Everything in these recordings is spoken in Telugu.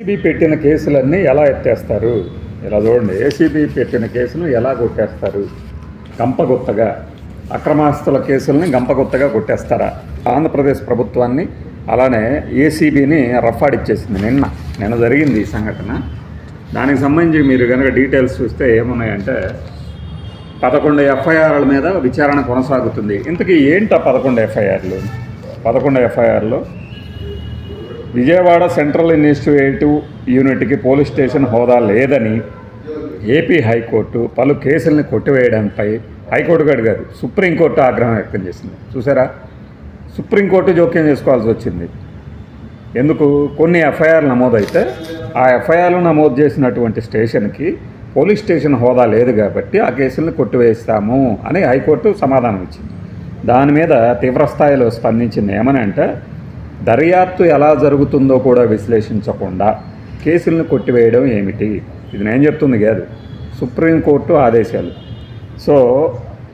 ఏసీబీ పెట్టిన కేసులన్నీ ఎలా ఎత్తేస్తారు? ఇలా చూడండి. ఏసీబీ పెట్టిన కేసును ఎలా కొట్టేస్తారు? గంపగుత్తగా అక్రమాస్తుల కేసుల్ని గంపగుత్తగా కొట్టేస్తారా? ఆంధ్రప్రదేశ్ ప్రభుత్వాన్ని అలానే ఏసీబీని రఫాడిచ్చేసింది నిన్న. నిన్న జరిగింది ఈ సంఘటన. దానికి సంబంధించి మీరు కనుక డీటెయిల్స్ చూస్తే ఏమున్నాయంటే పదకొండు ఎఫ్ఐఆర్ల మీద విచారణ కొనసాగుతుంది. ఇంతకీ ఏంటి ఆ పదకొండు ఎఫ్ఐఆర్లు? పదకొండు ఎఫ్ఐఆర్లో విజయవాడ సెంట్రల్ ఇన్వెస్టిగేటివ్ యూనిట్కి పోలీస్ స్టేషన్ హోదా లేదని ఏపీ హైకోర్టు పలు కేసులను కొట్టివేయడంపై హైకోర్టు గడు కాదు సుప్రీంకోర్టు ఆగ్రహం వ్యక్తం చేసింది. చూసారా? సుప్రీంకోర్టు జోక్యం చేసుకోవాల్సి వచ్చింది. ఎందుకు? కొన్ని ఎఫ్ఐఆర్లు నమోదైతే ఆ ఎఫ్ఐఆర్లు నమోదు చేసినటువంటి స్టేషన్కి పోలీస్ స్టేషన్ హోదా లేదు కాబట్టి ఆ కేసులను కొట్టివేస్తాము అని హైకోర్టు సమాధానం ఇచ్చింది దాని మీద తీవ్రస్థాయిలో స్పందించింది ఏమని అంటే దర్యాప్తు ఎలా జరుగుతుందో కూడా విశ్లేషించకుండా కేసులను కొట్టివేయడం ఏమిటి? ఇది నేను చెప్తుంది కాదు. సుప్రీంకోర్టు ఆదేశాలు. సో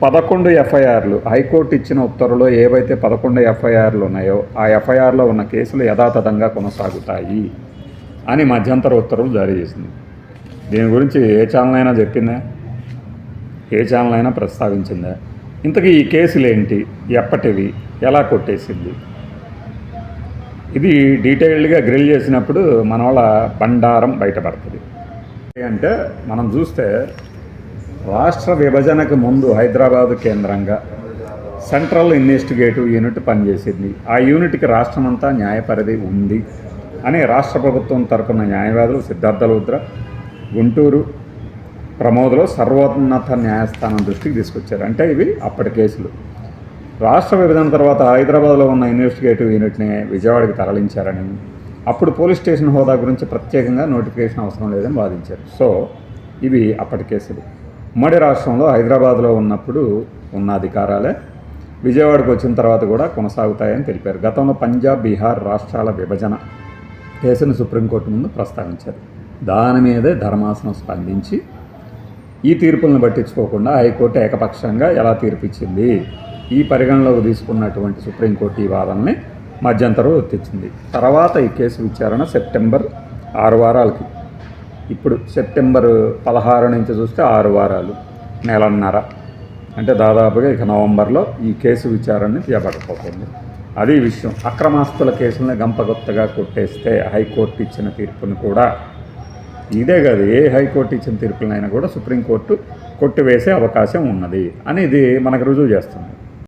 పదకొండు ఎఫ్ఐఆర్లు హైకోర్టు ఇచ్చిన ఉత్తర్వులో ఏవైతే పదకొండు ఎఫ్ఐఆర్లు ఉన్నాయో ఆ ఎఫ్ఐఆర్లో ఉన్న కేసులు యథాతథంగా కొనసాగుతాయి అని మధ్యంతర ఉత్తర్వులు జారీ చేసింది. దీని గురించి ఏ ఛానల్ అయినా చెప్పిందా? ఏ ఛానల్ అయినా ప్రస్తావించిందా? ఇంతకీ ఈ కేసులు ఏంటి ఎప్పటివి? ఎలా కొట్టేసింది? ఇది డీటెయిల్డ్గా గ్రిల్ చేసినప్పుడు మన వాళ్ళ బండారం బయటపడుతుంది. అంటే మనం చూస్తే రాష్ట్ర విభజనకు ముందు హైదరాబాదు కేంద్రంగా సెంట్రల్ ఇన్వెస్టిగేటివ్ యూనిట్ పనిచేసింది. ఆ యూనిట్కి రాష్ట్రమంతా న్యాయపరిధి ఉంది అని రాష్ట్ర ప్రభుత్వం తరపున న్యాయవాదులు సిద్ధార్థ లుద్ర గుంటూరు ప్రమోద్లో సర్వోన్నత న్యాయస్థానం దృష్టికి తీసుకొచ్చారు. అంటే ఇవి అప్పటి కేసులు. రాష్ట్ర విభజన తర్వాత హైదరాబాద్లో ఉన్న ఇన్వెస్టిగేటివ్ యూనిట్ని విజయవాడకి తరలించారని అప్పుడు పోలీస్ స్టేషన్ హోదా గురించి ప్రత్యేకంగా నోటిఫికేషన్ అవసరం లేదని వాదించారు. సో ఇవి అప్పటి కేసులు. ఉమ్మడి రాష్ట్రంలో హైదరాబాద్లో ఉన్నప్పుడు ఉన్న అధికారాలే విజయవాడకు వచ్చిన తర్వాత కూడా కొనసాగుతాయని తెలిపారు. గతంలో పంజాబ్ బీహార్ రాష్ట్రాల విభజన కేసును సుప్రీంకోర్టు ముందు ప్రస్తావించారు. దాని మీదే ధర్మాసనం స్పందించి ఈ తీర్పులను పట్టించుకోకుండా హైకోర్టు ఏకపక్షంగా ఎలా తీర్పిచ్చింది ఈ పరిగణలోకి తీసుకున్నటువంటి సుప్రీంకోర్టు ఈ వాదనని మధ్యంతరం తెచ్చింది తర్వాత ఈ కేసు విచారణ సెప్టెంబర్ ఆరు వారాలకి. ఇప్పుడు సెప్టెంబర్ పదహారు నుంచి చూస్తే ఆరు వారాలు నెలన్నర. అంటే దాదాపుగా ఇక నవంబర్లో ఈ కేసు విచారణని చేపట్టబోతుంది అది విషయం అక్రమాస్తుల కేసులను గంపగొత్తగా కొట్టేస్తే హైకోర్టు ఇచ్చిన తీర్పును కూడా ఇదే కాదు ఏ హైకోర్టు ఇచ్చిన తీర్పులనైనా కూడా సుప్రీంకోర్టు కొట్టివేసే అవకాశం ఉన్నది. అని ఇది మనకు రుజువు చేస్తుంది.